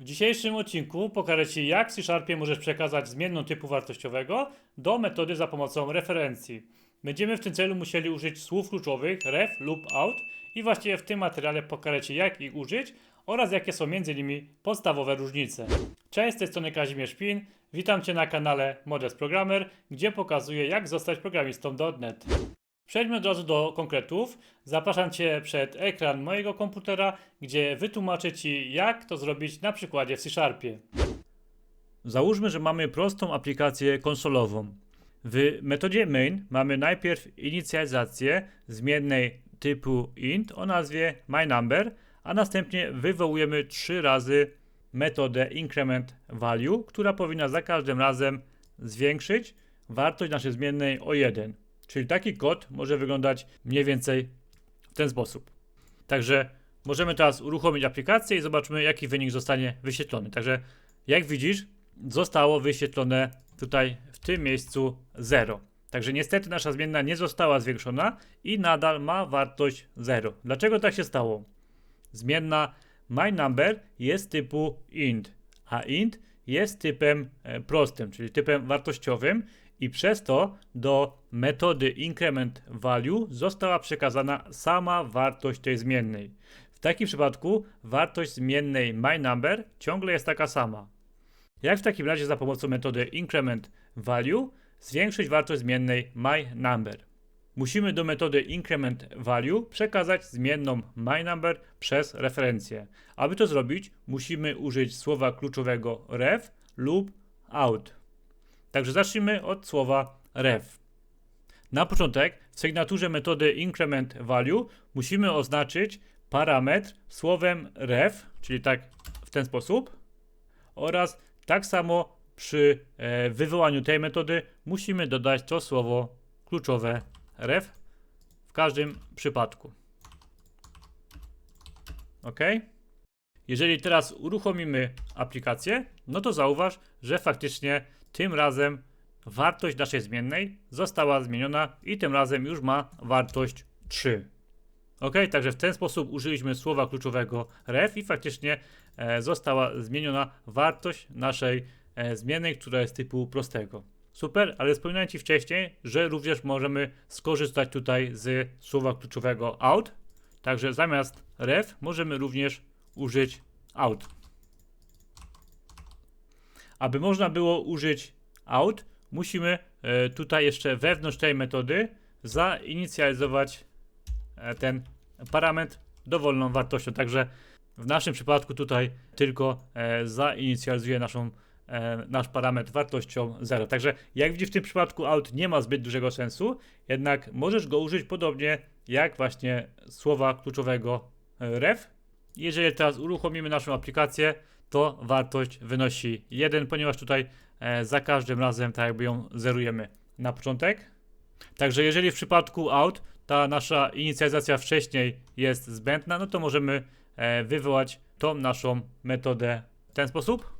W dzisiejszym odcinku pokażę Ci, jak w C-Sharpie możesz przekazać zmienną typu wartościowego do metody za pomocą referencji. Będziemy w tym celu musieli użyć słów kluczowych ref lub out i właściwie w tym materiale pokażę Ci, jak ich użyć oraz jakie są między nimi podstawowe różnice. Cześć, z tej strony Kazimierz Pin. Witam Cię na kanale Modest Programmer, gdzie pokazuję, jak zostać programistą .NET. Przejdźmy od razu do konkretów. Zapraszam Cię przed ekran mojego komputera, gdzie wytłumaczę Ci, jak to zrobić na przykładzie w C-Sharpie. Załóżmy, że mamy prostą aplikację konsolową. W metodzie main mamy najpierw inicjalizację zmiennej typu int o nazwie myNumber, a następnie wywołujemy trzy razy metodę increment value, która powinna za każdym razem zwiększyć wartość naszej zmiennej o 1. Czyli taki kod może wyglądać mniej więcej w ten sposób. Także możemy teraz uruchomić aplikację i zobaczmy, jaki wynik zostanie wyświetlony. Także jak widzisz, zostało wyświetlone tutaj w tym miejscu 0. Także niestety nasza zmienna nie została zwiększona i nadal ma wartość 0. Dlaczego tak się stało? Zmienna myNumber jest typu int, a int jest typem e, prostym, czyli typem wartościowym i przez to do metody increment value została przekazana sama wartość tej zmiennej. W takim przypadku wartość zmiennej myNumber ciągle jest taka sama. Jak w takim razie za pomocą metody increment value zwiększyć wartość zmiennej myNumber? Musimy do metody increment value przekazać zmienną myNumber przez referencję. Aby to zrobić, musimy użyć słowa kluczowego ref lub out. Także zacznijmy od słowa ref. Na początek w sygnaturze metody increment value musimy oznaczyć parametr słowem ref, czyli tak w ten sposób oraz tak samo przy e, wywołaniu tej metody musimy dodać to słowo kluczowe ref w każdym przypadku. OK? Jeżeli teraz uruchomimy aplikację, no to zauważ, że faktycznie tym razem wartość naszej zmiennej została zmieniona i tym razem już ma wartość 3. Ok, także w ten sposób użyliśmy słowa kluczowego ref i faktycznie e, została zmieniona wartość naszej e, zmiennej, która jest typu prostego. Super, ale wspominałem Ci wcześniej, że również możemy skorzystać tutaj z słowa kluczowego out. Także zamiast ref możemy również użyć out. Aby można było użyć out, musimy e, tutaj jeszcze wewnątrz tej metody zainicjalizować e, ten parametr dowolną wartością. Także w naszym przypadku tutaj tylko e, zainicjalizuje naszą, nasz parametr wartością 0. Także jak widzisz w tym przypadku out nie ma zbyt dużego sensu, jednak możesz go użyć podobnie jak właśnie słowa kluczowego ref. Jeżeli teraz uruchomimy naszą aplikację, to wartość wynosi 1, ponieważ tutaj e, za każdym razem tak jakby ją zerujemy na początek. Także jeżeli w przypadku out ta nasza inicjalizacja wcześniej jest zbędna, no to możemy e, wywołać tą naszą metodę w ten sposób.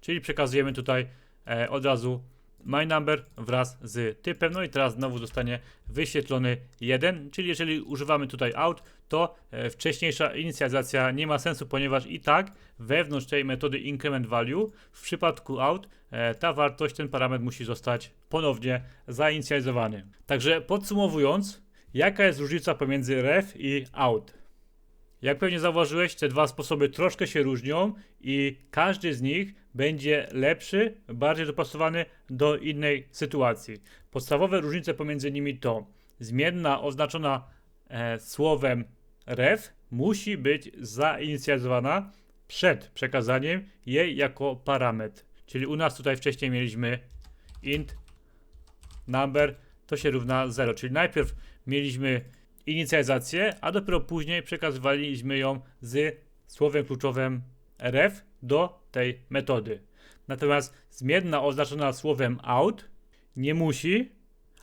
Czyli przekazujemy tutaj e, od razu myNumber wraz z typem. No i teraz znowu zostanie wyświetlony 1, czyli jeżeli używamy tutaj out, to e, wcześniejsza inicjalizacja nie ma sensu, ponieważ i tak wewnątrz tej metody increment value w przypadku out e, ta wartość, ten parametr musi zostać ponownie zainicjalizowany. Także podsumowując, jaka jest różnica pomiędzy ref i out? Jak pewnie zauważyłeś, te dwa sposoby troszkę się różnią i każdy z nich będzie lepszy, bardziej dopasowany do innej sytuacji. Podstawowe różnice pomiędzy nimi to zmienna oznaczona e, słowem ref musi być zainicjalizowana przed przekazaniem jej jako parametr. Czyli u nas tutaj wcześniej mieliśmy int number to się równa 0, czyli najpierw mieliśmy inicjalizację, a dopiero później przekazywaliśmy ją z słowem kluczowym ref do tej metody. Natomiast zmienna oznaczona słowem out nie musi,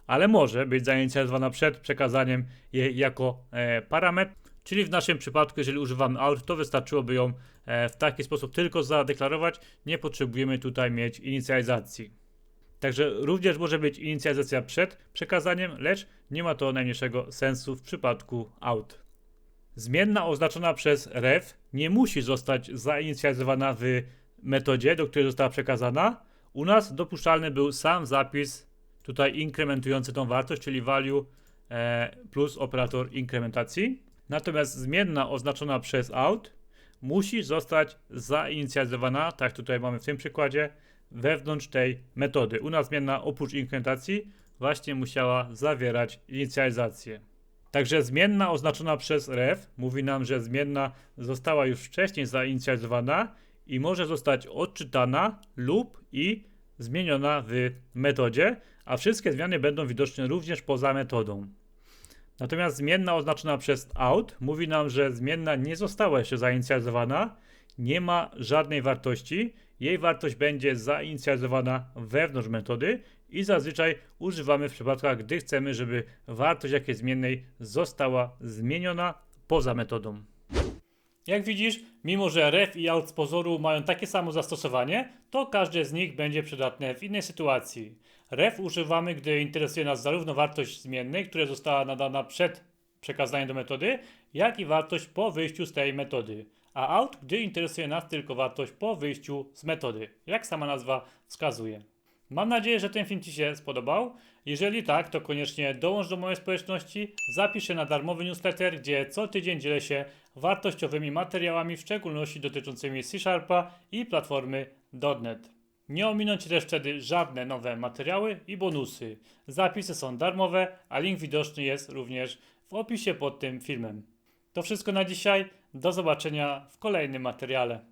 ale może być zainicjalizowana przed przekazaniem jej jako e, parametr. Czyli w naszym przypadku, jeżeli używamy out, to wystarczyłoby ją e, w taki sposób tylko zadeklarować. Nie potrzebujemy tutaj mieć inicjalizacji. Także również może być inicjalizacja przed przekazaniem, lecz nie ma to najmniejszego sensu w przypadku out. Zmienna oznaczona przez ref nie musi zostać zainicjalizowana w metodzie, do której została przekazana. U nas dopuszczalny był sam zapis tutaj inkrementujący tą wartość, czyli value e, plus operator inkrementacji. Natomiast zmienna oznaczona przez out musi zostać zainicjalizowana, tak tutaj mamy w tym przykładzie, wewnątrz tej metody. U nas zmienna oprócz inkrementacji właśnie musiała zawierać inicjalizację. Także zmienna oznaczona przez ref mówi nam, że zmienna została już wcześniej zainicjalizowana i może zostać odczytana lub i zmieniona w metodzie, a wszystkie zmiany będą widoczne również poza metodą. Natomiast zmienna oznaczona przez out mówi nam, że zmienna nie została jeszcze zainicjalizowana, nie ma żadnej wartości, jej wartość będzie zainicjalizowana wewnątrz metody i zazwyczaj używamy w przypadkach, gdy chcemy, żeby wartość jakiejś zmiennej została zmieniona poza metodą. Jak widzisz, mimo że ref i out z pozoru mają takie samo zastosowanie, to każde z nich będzie przydatne w innej sytuacji. Ref używamy, gdy interesuje nas zarówno wartość zmiennej, która została nadana przed przekazaniem do metody, jak i wartość po wyjściu z tej metody. A out, gdy interesuje nas tylko wartość po wyjściu z metody, jak sama nazwa wskazuje. Mam nadzieję, że ten film Ci się spodobał. Jeżeli tak, to koniecznie dołącz do mojej społeczności, zapisz się na darmowy newsletter, gdzie co tydzień dzielę się wartościowymi materiałami, w szczególności dotyczącymi C-Sharpa i platformy .NET. Nie ominą też wtedy żadne nowe materiały i bonusy. Zapisy są darmowe, a link widoczny jest również w opisie pod tym filmem. To wszystko na dzisiaj. Do zobaczenia w kolejnym materiale.